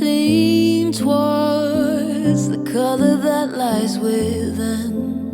lean towards the color that lies within.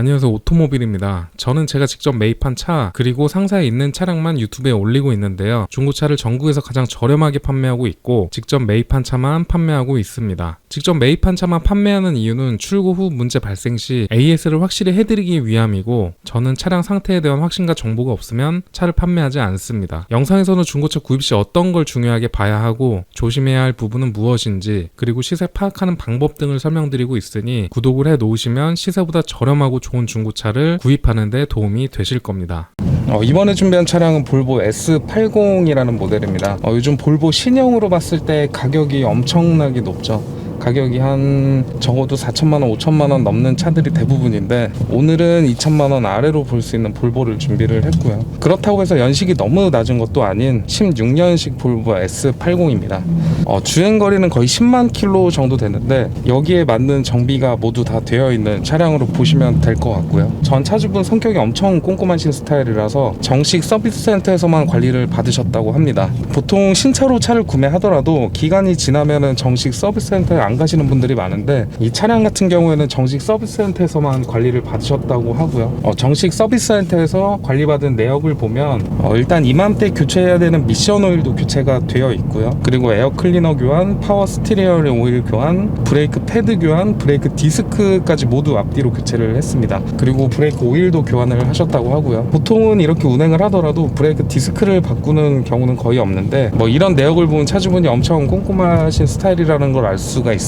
안녕하세요 오토모빌입니다. 저는 제가 직접 매입한 차 그리고 상사에 있는 차량만 유튜브에 올리고 있는데요. 중고차를 전국에서 가장 저렴하게 판매하고 있고 직접 매입한 차만 판매하고 있습니다. 직접 매입한 차만 판매하는 이유는 출고 후 문제 발생 시 AS를 확실히 해드리기 위함이고 저는 차량 상태에 대한 확신과 정보가 없으면 차를 판매하지 않습니다. 영상에서는 중고차 구입 시 어떤 걸 중요하게 봐야 하고 조심해야 할 부분은 무엇인지 그리고 시세 파악하는 방법 등을 설명드리고 있으니 구독을 해 놓으시면 시세보다 저렴하고 좋은 중고차를 구입하는 데 도움이 되실 겁니다. 어, 이번에 준비한 차량은 볼보 S80이라는 모델입니다. 어, 요즘 볼보 신형으로 봤을 때 가격이 엄청나게 높죠. 가격이 한 적어도 4천만 원, 5천만 원 넘는 차들이 대부분인데 오늘은 2천만 원 아래로 볼 수 있는 볼보를 준비를 했고요. 그렇다고 해서 연식이 너무 낮은 것도 아닌 16년식 볼보 S80입니다. 어, 주행 거리는 거의 10만 킬로 정도 되는데 여기에 맞는 정비가 모두 다 되어 있는 차량으로 보시면 될 것 같고요. 전 차주분 성격이 엄청 꼼꼼하신 스타일이라서 정식 서비스 센터에서만 관리를 받으셨다고 합니다. 보통 신차로 차를 구매하더라도 기간이 지나면은 정식 서비스 센터에 안 가시는 분들이 많은데 이 차량 같은 경우에는 정식 서비스 센터에서만 관리를 받으셨다고 하고요. 어, 정식 서비스 센터에서 관리받은 내역을 보면 어, 일단 이맘때 교체해야 되는 미션 오일도 교체가 되어 있고요. 그리고 에어 클리너 교환, 파워 스티리어링 오일 교환, 브레이크 패드 교환, 브레이크 디스크까지 모두 앞뒤로 교체를 했습니다. 그리고 브레이크 오일도 교환을 하셨다고 하고요. 보통은 이렇게 운행을 하더라도 브레이크 디스크를 바꾸는 경우는 거의 없는데 뭐 이런 내역을 본 차주분이 엄청 꼼꼼하신 스타일이라는 걸 알 수가 있습니다.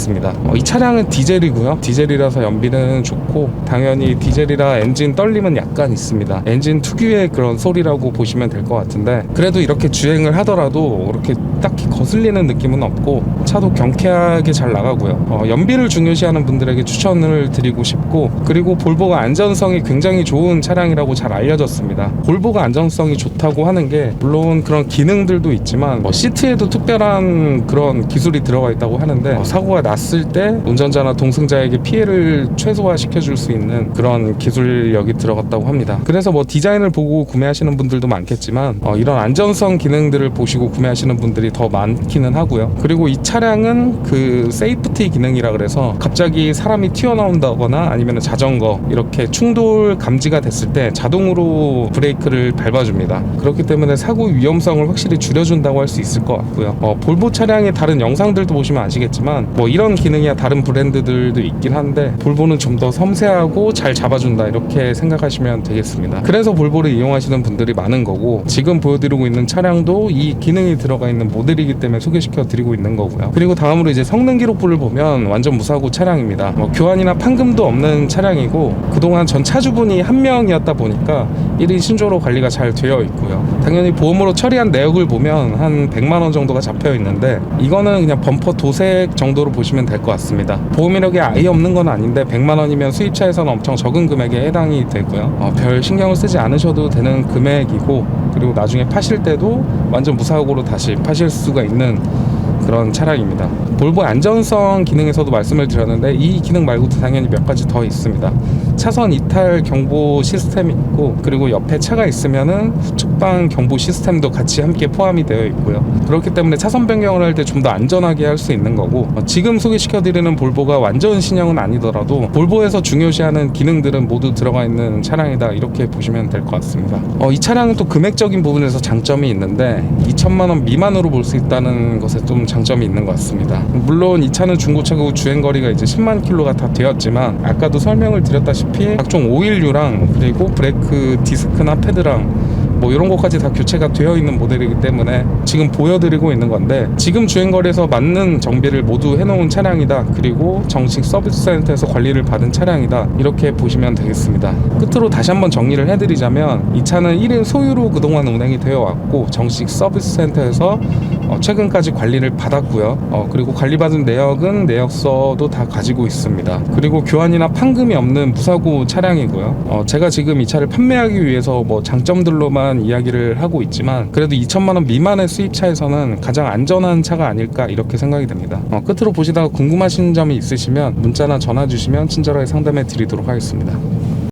어, 이 차량은 디젤이고요. 디젤이라서 연비는 좋고 당연히 디젤이라 엔진 떨림은 약간 있습니다. 엔진 특유의 그런 소리라고 보시면 될 것 같은데 그래도 이렇게 주행을 하더라도 이렇게 딱히 거슬리는 느낌은 없고 차도 경쾌하게 잘 나가고요. 어, 연비를 중요시하는 분들에게 추천을 드리고 싶고 그리고 볼보가 안전성이 굉장히 좋은 차량이라고 잘 알려졌습니다. 볼보가 안전성이 좋다고 하는 게 물론 그런 기능들도 있지만 뭐 시트에도 특별한 그런 기술이 들어가 있다고 하는데 어, 사고가 났을 때 운전자나 동승자에게 피해를 최소화시켜 줄 수 있는 그런 기술력이 들어갔다고 합니다. 그래서 뭐 디자인을 보고 구매하시는 분들도 많겠지만 어, 이런 안전성 기능들을 보시고 구매하시는 분들이 더 많기는 하고요. 그리고 이 차량은 그 세이프티 기능이라 그래서 갑자기 사람이 튀어나온다거나 아니면 자전거 이렇게 충돌 감지가 됐을 때 자동으로 브레이크를 밟아줍니다. 그렇기 때문에 사고 위험성을 확실히 줄여준다고 할 수 있을 것 같고요. 어, 볼보 차량의 다른 영상들도 보시면 아시겠지만 뭐 이런 기능이야 다른 브랜드들도 있긴 한데 볼보는 좀 더 섬세하고 잘 잡아준다 이렇게 생각하시면 되겠습니다. 그래서 볼보를 이용하시는 분들이 많은 거고 지금 보여드리고 있는 차량도 이 기능이 들어가 있는 모델이기 때문에 소개시켜 드리고 있는 거고요. 그리고 다음으로 이제 성능 기록부를 보면 완전 무사고 차량입니다. 뭐 교환이나 판금도 없는 차량이고 그동안 전 차주분이 한 명이었다 보니까 1인 신조로 관리가 잘 되어 있고요. 당연히 보험으로 처리한 내역을 보면 한 100만 원 정도가 잡혀 있는데 이거는 그냥 범퍼 도색 정도로 보시면 될 것 같습니다. 보험 이력이 아예 없는 건 아닌데 100만 원이면 수입차에서는 엄청 적은 금액에 해당이 되고요. 어, 별 신경을 쓰지 않으셔도 되는 금액이고 그리고 나중에 파실 때도 완전 무사고로 다시 파실 수가 있는 그런 차량입니다. 볼보 안전성 기능에서도 말씀을 드렸는데 이 기능 말고도 당연히 몇 가지 더 있습니다. 차선 이탈 경보 시스템이 있고 그리고 옆에 차가 있으면은 후측방 경보 시스템도 같이 함께 포함이 되어 있고요. 그렇기 때문에 차선 변경을 할 때 좀 더 안전하게 할 수 있는 거고 어, 지금 소개시켜 드리는 볼보가 완전 신형은 아니더라도 볼보에서 중요시하는 기능들은 모두 들어가 있는 차량이다 이렇게 보시면 될 것 같습니다. 어, 이 차량은 또 금액적인 부분에서 장점이 있는데 2천만 원 미만으로 볼 수 있다는 것에 좀 장점이 있는 것 같습니다. 물론 이 차는 중고차고 주행거리가 이제 10만 킬로가 다 되었지만 아까도 설명을 드렸다시피 각종 오일류랑 그리고 브레이크 디스크나 패드랑 뭐 이런 것까지 다 교체가 되어 있는 모델이기 때문에 지금 보여드리고 있는 건데 지금 주행거리에서 맞는 정비를 모두 해놓은 차량이다. 그리고 정식 서비스 센터에서 관리를 받은 차량이다. 이렇게 보시면 되겠습니다. 끝으로 다시 한번 정리를 해드리자면 이 차는 1인 소유로 그동안 운행이 되어 왔고 정식 서비스 센터에서 어, 최근까지 관리를 받았고요. 어, 그리고 관리받은 내역은 내역서도 다 가지고 있습니다. 그리고 교환이나 판금이 없는 무사고 차량이고요. 어, 제가 지금 이 차를 판매하기 위해서 뭐 장점들로만 이야기를 하고 있지만 그래도 2천만 원 미만의 수입차에서는 가장 안전한 차가 아닐까 이렇게 생각이 됩니다. 어, 끝으로 보시다가 궁금하신 점이 있으시면 문자나 전화 주시면 친절하게 상담해 드리도록 하겠습니다